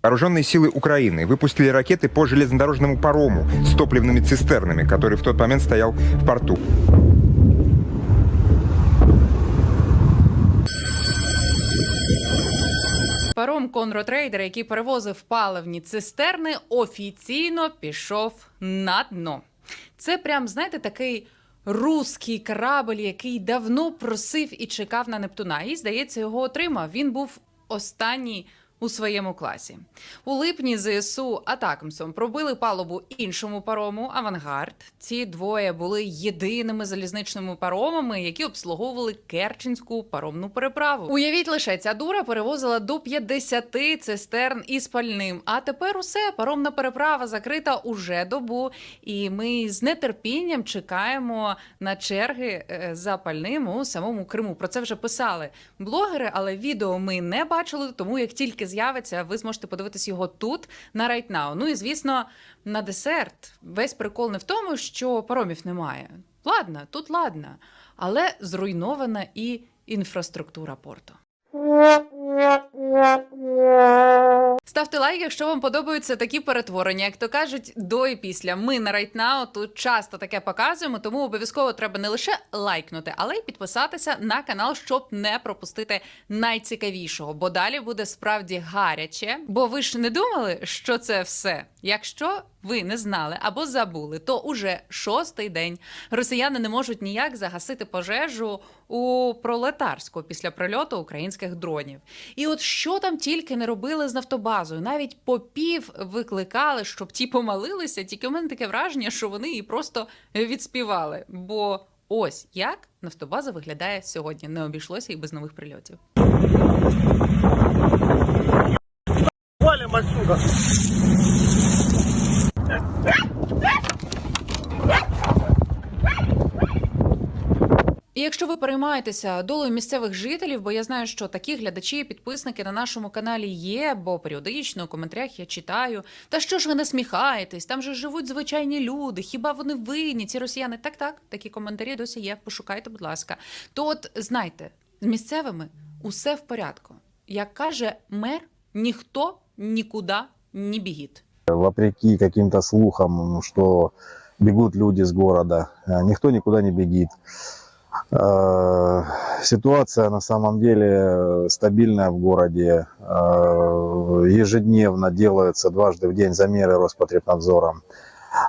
Вооруженные силы Украины выпустили ракеты по железнодорожному парому с топливными цистернами, который в тот момент стоял в порту. Паром Конрод Рейдер, який перевозив паливні цистерни, офіційно пішов на дно. Це прям, знаєте, такий руський корабль, який давно просив і чекав на Нептуна. І, здається, його отримав. Він був останній у своєму класі. У липні ЗСУ Атакамсом пробили палубу іншому парому Авангард. Ці двоє були єдиними залізничними паромами, які обслуговували Керченську паромну переправу. Уявіть лише ця дура перевозила до 50 цистерн із пальним. А тепер усе паромна переправа закрита уже добу. І ми з нетерпінням чекаємо на черги е, за пальним у самому Криму. Про це вже писали блогери, але відео ми не бачили. Тому як тільки з'явиться, ви зможете подивитись його тут на Right Now. Ну і звісно, на десерт. Весь прикол не в тому, що паромів немає. Ладно, тут ладно, але зруйнована і інфраструктура порту. Ставте лайк, якщо вам подобаються такі перетворення, як то кажуть, до і після. Ми на Right Now тут часто таке показуємо, тому обов'язково треба не лише лайкнути, але й підписатися на канал, щоб не пропустити найцікавішого. Бо далі буде справді гаряче. Бо ви ж не думали, що це все. Якщо ви не знали або забули, то уже шостий день росіяни не можуть ніяк загасити пожежу у пролетарську після прильоту українських дронів. І от що там тільки не робили з нафтобазою, навіть попів викликали, щоб ті помолилися. Тільки в мене таке враження, що вони її просто відспівали. Бо ось як нафтобаза виглядає сьогодні. Не обійшлося і без нових прильотів. Валим отсюда. І якщо ви переймаєтеся долею місцевих жителів, бо я знаю, що такі глядачі, підписники на нашому каналі є, бо періодично у коментарях я читаю. Та що ж ви насміхаєтесь? Там же живуть звичайні люди. Хіба вони винні? Ці росіяни? Так, так, такі коментарі досі є. Пошукайте, будь ласка. То от знайте, з місцевими усе в порядку. Як каже мер, ніхто нікуди не бігіть. Вопреки каким-то слухам, что бегут люди с города, э, никто никуда не бегит. Э, Ситуация на самом деле стабильная в городе. Э, Ежедневно делаются дважды в день замеры Роспотребнадзором.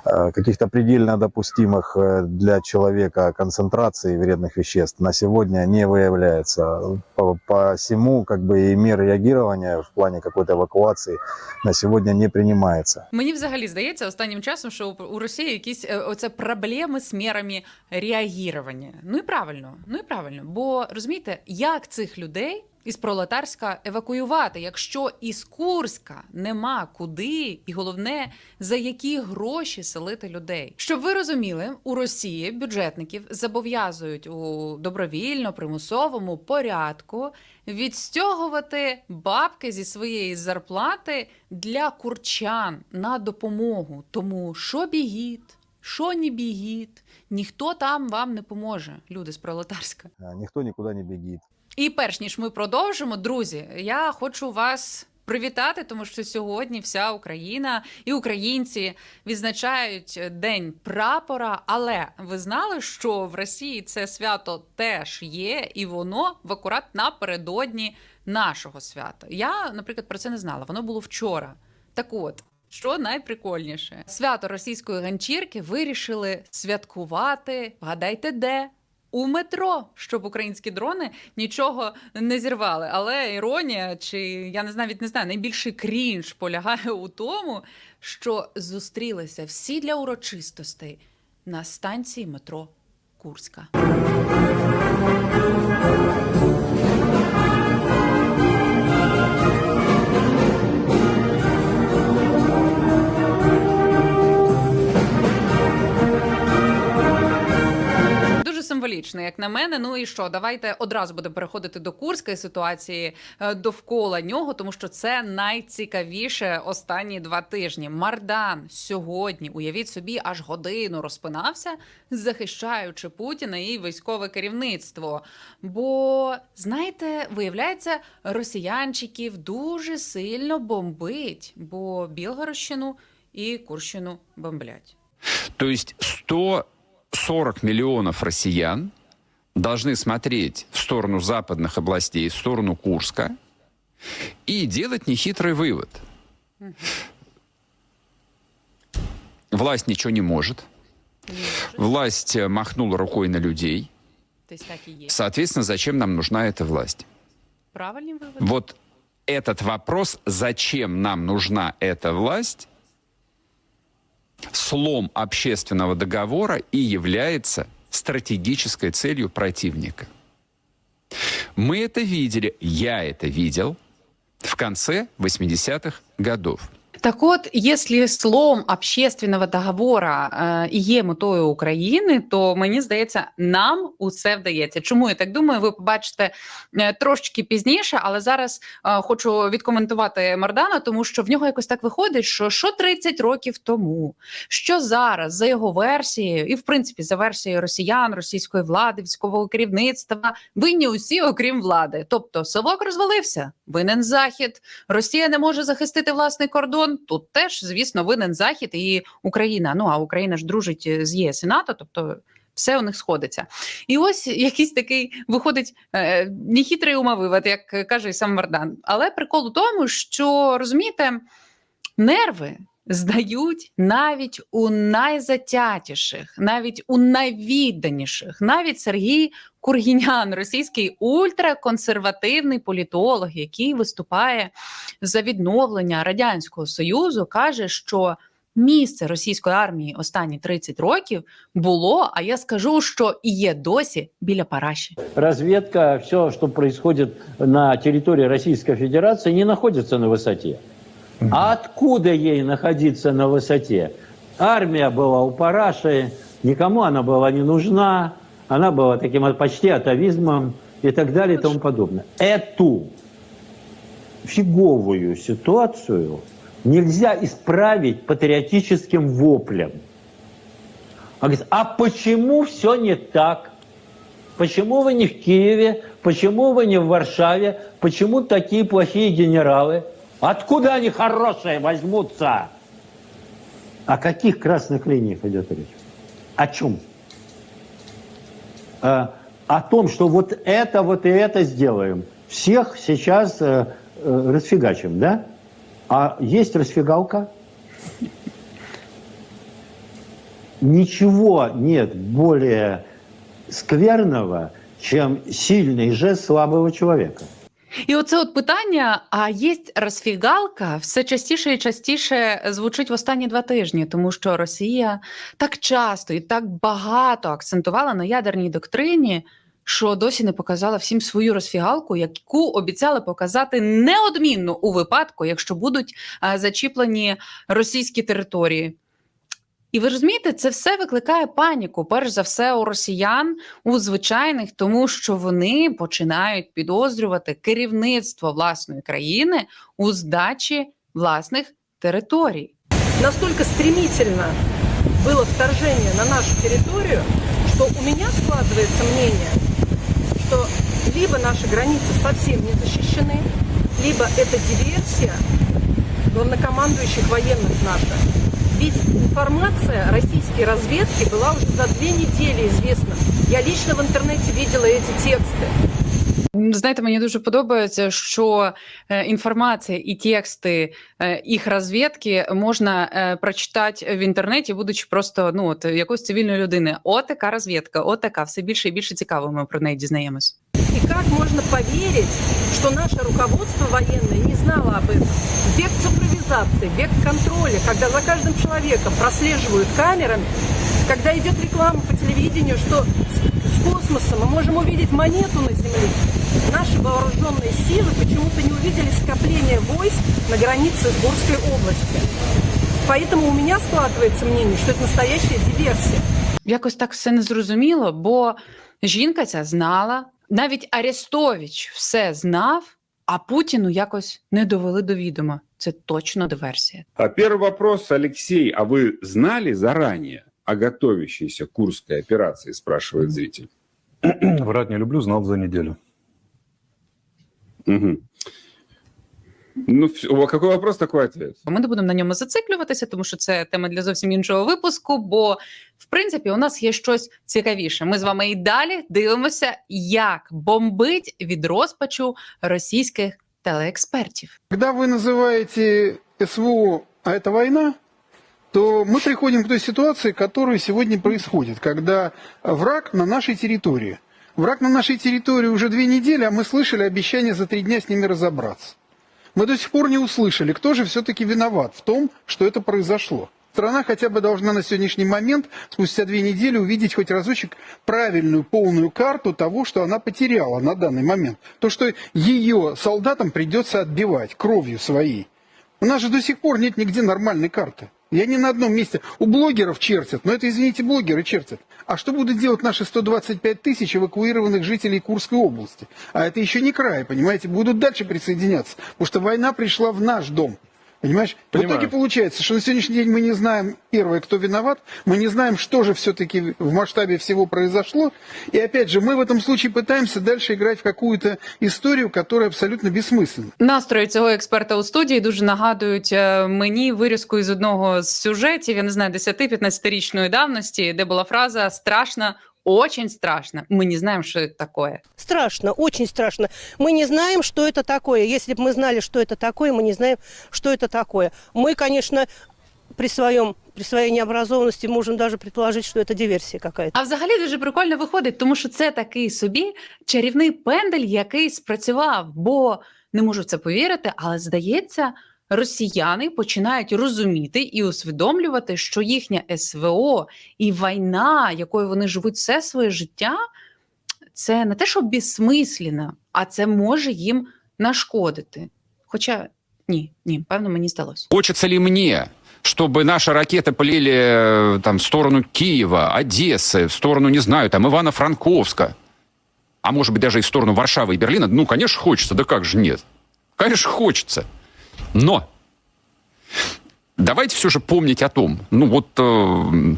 Э, Каких-то предельно допустимых э, для человека концентраций вредных веществ на сегодня не выявляется. По, посему как бы и мер реагирования в плане какой-то эвакуации на сегодня не принимается. Мені взагалі здається останнім часом, що у- у Росії якісь е, оце проблеми з мірами реагування. Ну і правильно, ну і правильно. Бо розумієте, як цих людей із пролетарська евакуювати, якщо із Курська нема куди, і головне за які гроші селити людей. Щоб ви розуміли, у Росії бюджетників зобов'язують у добровільно примусовому порядку відстягувати бабки зі своєї зарплати для курчан на допомогу. Тому що бігіт, що не бігіт, ніхто там вам не поможе, люди з пролетарська. Э, Никто никуда не бегит. І перш ніж ми продовжимо, друзі, я хочу вас привітати, тому що сьогодні вся Україна і українці відзначають День прапора. Але ви знали, що в Росії це свято теж є, і воно в акурат напередодні нашого свята. Я, наприклад, про це не знала. Воно було вчора. Так от. Що найприкольніше, свято російської ганчірки вирішили святкувати. Вгадайте, де? У метро, щоб українські дрони нічого не зірвали. Але іронія, чи я не знаю, навіть не знаю, найбільший крінж полягає у тому, що зустрілися всі для урочистостей на станції метро Курська. символічно, як на мене. Ну і що, давайте одразу будемо переходити до курської ситуації е, довкола нього, тому що це найцікавіше останні два тижні. Мардан сьогодні, уявіть собі, аж годину розпинався, захищаючи Путіна і військове керівництво. Бо знаєте, виявляється, росіянчиків дуже сильно бомбить, бо Білгородщину і Курщину бомблять. Тобто 100 40 миллионов россиян должны смотреть в сторону западных областей, в сторону Курска, и делать нехитрый вывод. Власть ничего не может. Власть э, махнула рукой на людей. Есть, Соответственно, зачем нам нужна эта власть? Правильный вывод. Вот этот вопрос, зачем нам нужна эта власть, слом общественного договора и является стратегической целью противника. Мы это видели, я это видел в конце 80-х годов. Так от, якщо слом общественного договора е, і є метою України, то мені здається, нам усе вдається. Чому я так думаю? Ви побачите е, трошечки пізніше, але зараз е, хочу відкоментувати Мардана, тому що в нього якось так виходить, що що 30 років тому, що зараз за його версією, і в принципі за версією росіян, російської влади, військового керівництва, винні усі, окрім влади. Тобто Совок розвалився, винен захід. Росія не може захистити власний кордон. Тут теж, звісно, винен захід і Україна. Ну а Україна ж дружить з ЄС і НАТО, тобто. Все у них сходиться, і ось якийсь такий виходить е, нехитрий умовивод, як каже сам Мардан. Але прикол у тому, що розумієте, нерви здають навіть у найзатятіших, навіть у найвідданіших, навіть Сергій Кургінян, російський ультраконсервативний політолог, який виступає за відновлення радянського союзу, каже, що місце російської армії останні 30 років було. А я скажу, що і є досі біля Параші. разведка, все, что происходит на территории Российской Федерации, не находится на высоте. А откуда ей находиться на высоте? Армия была у Параши, никому она была не нужна, она была таким почти атовизмом и так далее и тому подобное. Эту фиговую ситуацию нельзя исправить патриотическим воплем. А, говорит, а почему все не так? Почему вы не в Киеве? Почему вы не в Варшаве? Почему такие плохие генералы? Откуда они хорошие возьмутся? О каких красных линиях идет речь? О чем? Э, о том, что вот это, вот и это сделаем. Всех сейчас э, э, расфигачим, да? А есть расфигалка? Ничего нет более скверного, чем сильный жест слабого человека. І оце от питання: а є розфігалка, все частіше і частіше звучить в останні два тижні, тому що Росія так часто і так багато акцентувала на ядерній доктрині, що досі не показала всім свою розфігалку, яку обіцяли показати неодмінно у випадку, якщо будуть е, зачіплені російські території. І ви розумієте, це все викликає паніку, перш за все, у росіян, у звичайних, тому що вони починають підозрювати керівництво власної країни у здачі власних територій. настолько стремительно было вторжение на нашу территорию, что у меня складывается мнение, что либо наши границы совсем не защищены, либо это диверсия главнокомандующих военных наших. Ведь информация российской разведки была уже за две недели известна. Я лично в интернете видела эти тексты. Знаєте, мені дуже подобається, що е, інформація і тексти е, їх розвідки можна е, прочитати в інтернеті, будучи просто ну от якоюсь цивільною людиною. От така розвідка, от така, все більше і більше цікаво. Ми про неї дізнаємось. Как можно поверить, что наше руководство военное не знало об этом? Век цифровизации, век контроля, когда за каждым человеком прослеживают камерами, когда идет реклама по телевидению, что с космоса мы можем увидеть монету на Земле. Наши вооруженные силы почему-то не увидели скопление войск на границе с Горской области. Поэтому у меня складывается мнение, что это настоящая диверсия. Якось так все незрозуміло, бо жінка ця знала, навіть Арестович все знав, а Путіну якось не довели до відома. Це точно диверсія. А перший вопрос, Алексей, а ви знали заранее о готовящейся Курской операції? спрашивает зритель. Врать не люблю, знал за неделю. Мгм. Ну, вс- какой вопрос, такой ответ. Ми не будемо на ньому зациклюватися, тому що це тема для зовсім іншого випуску. Бо в принципі у нас є щось цікавіше. Ми з вами і далі дивимося, як бомбить від розпачу російських телеекспертів. Когда вы называете СВО, а это война, то мы приходим к той ситуации, которая сегодня происходит, когда враг на нашей территории. Враг на нашей территории уже две недели, а мы слышали обещание за три дня с ними разобраться. Мы до сих пор не услышали, кто же все-таки виноват в том, что это произошло. Страна хотя бы должна на сегодняшний момент, спустя две недели, увидеть хоть разочек правильную, полную карту того, что она потеряла на данный момент. То, что ее солдатам придется отбивать кровью своей. У нас же до сих пор нет нигде нормальной карты. Я не на одном месте. У блогеров чертят, но это, извините, блогеры чертят. А что будут делать наши 125 тысяч эвакуированных жителей Курской области? А это еще не край, понимаете? Будут дальше присоединяться. Потому что война пришла в наш дом. Понимаешь? Понимаю. В итоге получается, что на сегодняшний день мы не знаем, первое, кто виноват, мы не знаем, что же все-таки в масштабе всего произошло. И опять же, мы в этом случае пытаемся дальше играть в какую-то историю, которая абсолютно бессмысленна. Настрої цього експерта у студії дуже нагадують е, мені вирізку із одного з сюжетів, я не знаю, 10-15-річної давності, де була фраза страшно, очень страшно. Ми не знаємо, що це таке. Страшно, очень страшно. Мы не знаем, что это такое. Если бы мы знали, что это такое, мы не знаем, что это такое. Мы, конечно, при, своем, при своей необразованности можем даже предположить, что это диверсия какая-то. А взагалі дуже прикольно виходить, тому що це такий собі чарівний пендель, який спрацював. Бо не можу в це повірити, але здається, росіяни починають розуміти і усвідомлювати, що їхня СВО і війна, якою вони живуть все своє життя, це не те, що безсмислено, а це може їм нашкодити. Хоча ні, ні, певно, мені здалося. Хочется ли мне, чтобы наши ракеты полили э, там, в сторону Киева, Одессы, в сторону, не знаю, там, Ивано-Франковска, а может быть даже и в сторону Варшавы и Берлина? Ну, конечно, хочется, да как же нет? Конечно, хочется. Но давайте все же помнить о том, ну вот э,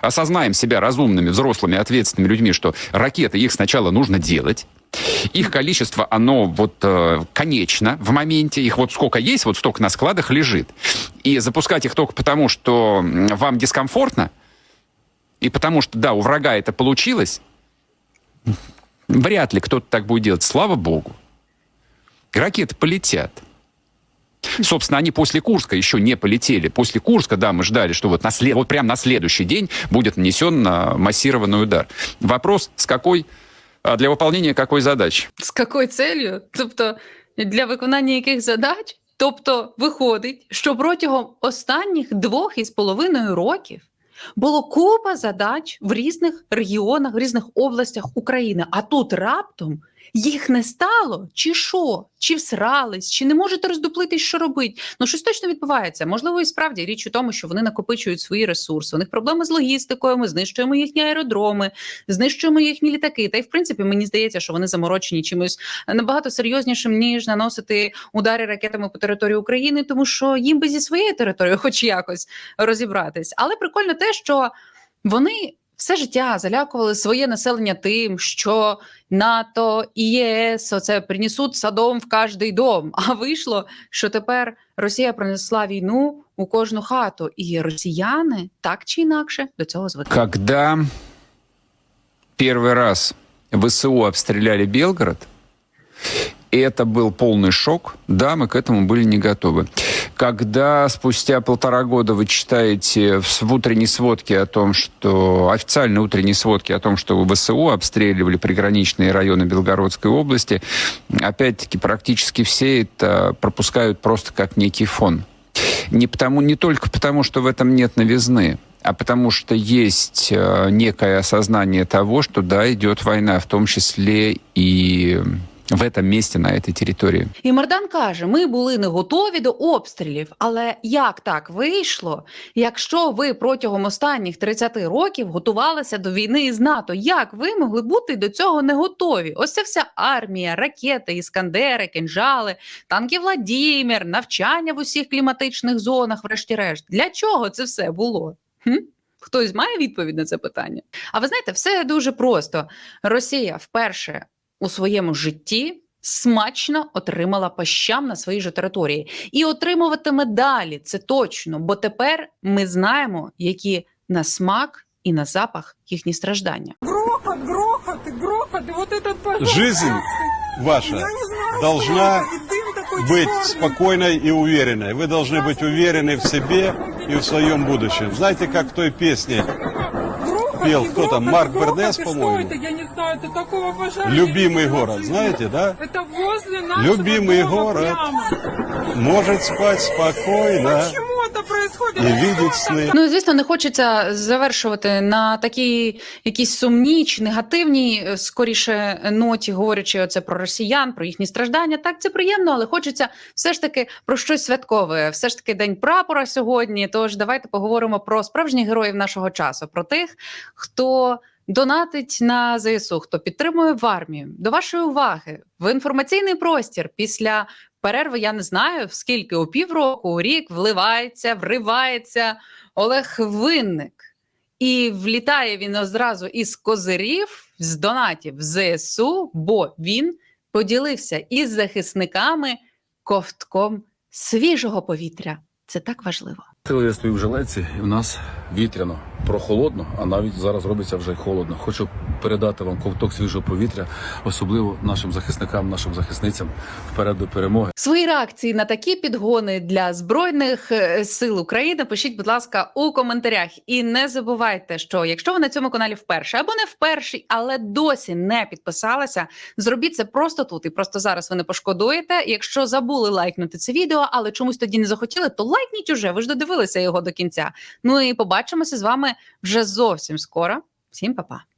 осознаем себя разумными, взрослыми, ответственными людьми, что ракеты, их сначала нужно делать, их количество, оно вот э, конечно в моменте, их вот сколько есть, вот столько на складах лежит. И запускать их только потому, что вам дискомфортно, и потому что, да, у врага это получилось, вряд ли кто-то так будет делать. Слава богу. Ракеты полетят. Собственно, они после Курска еще не полетели. После Курска, да, мы ждали, что вот, на след... вот прямо на следующий день будет нанесен а, массированный удар. Вопрос, с какой, а, для выполнения какой задачи? З якою целью? Тобто для виконання яких задач? Тобто виходить, що протягом останніх двох із половиною років було купа задач в різних регіонах, в різних областях України. А тут раптом їх не стало, чи що? Чи всрались, чи не можете роздуплитись, що робить? Ну щось точно відбувається. Можливо, і справді річ у тому, що вони накопичують свої ресурси. У них проблеми з логістикою. Ми знищуємо їхні аеродроми, знищуємо їхні літаки. Та й в принципі мені здається, що вони заморочені чимось набагато серйознішим ніж наносити удари ракетами по території України, тому що їм би зі своєю територією, хоч якось розібратись. Але прикольно те, що вони Все життя залякували своє населення тим, що НАТО і ЄС оце принесуть садом в кожний дом. А вийшло, що тепер Росія принесла війну у кожну хату, і росіяни так чи інакше до цього звикли. Когда первый раз ВСУ обстреляли Белгород, и это был полный шок, да, мы к этому были не готовы. Когда спустя полтора года вы читаете в, утренней сводке о том, что официальной утренней сводке о том, что ВСУ обстреливали приграничные районы Белгородской области, опять-таки практически все это пропускают просто как некий фон. Не, потому, не только потому, что в этом нет новизны, а потому что есть э, некое осознание того, что да, идет война, в том числе и в этом месте, на этой территории. І Мардан каже: ми були не готові до обстрілів. Але як так вийшло, якщо ви протягом останніх 30 років готувалися до війни із НАТО? Як ви могли бути до цього не готові? Ось ця вся армія, ракети, іскандери, кинжали, танки Владімір, навчання в усіх кліматичних зонах, врешті-решт. Для чого це все було? Хм? Хтось має відповідь на це питання? А ви знаєте, все дуже просто. Росія вперше у своєму житті смачно отримала по щам на своїй же території і отримуватиме далі. Це точно, бо тепер ми знаємо, які на смак і на запах їхні страждання. Грохот, грохот, грохот, и вот этот пожар. Жизнь ваша должна быть спокойной и уверенной. Вы должны быть уверены в себе и в своем будущем. Знаете, как в той песне пел кто там, Марк Бернес, по-моему? Я не знаю, это такого пожара. Любимый город, знаете, да? Это возле нашего Любимый город может спать спокойно это происходит? и видеть сны. Ну і звісно, не хочеться завершувати на такій якійсь сумній чи негативній, е, скоріше ноті, говорячи оце про росіян, про їхні страждання. Так, це приємно, але хочеться все ж таки про щось святкове. Все ж таки день прапора сьогодні. Тож давайте поговоримо про справжніх героїв нашого часу, про тих, хто. Донатить на ЗСУ, хто підтримує в армію. До вашої уваги в інформаційний простір після перерви. Я не знаю скільки у півроку, у рік вливається, вривається Олег Винник. І влітає він одразу із козирів, з донатів ЗСУ, бо він поділився із захисниками ковтком свіжого повітря. Це так важливо. Я стою в жилетці і в нас вітряно, прохолодно, а навіть зараз робиться вже холодно. Хочу передати вам ковток свіжого повітря, особливо нашим захисникам, нашим захисницям вперед до перемоги. Свої реакції на такі підгони для збройних е, сил України пишіть, будь ласка, у коментарях. І не забувайте, що якщо ви на цьому каналі вперше або не вперше, але досі не підписалися, зробіть це просто тут і просто зараз ви не пошкодуєте. Якщо забули лайкнути це відео, але чомусь тоді не захотіли, то лайкніть уже. Ви ж додивилися його до кінця. Ну і побачимося з вами вже зовсім скоро. Всім па-па!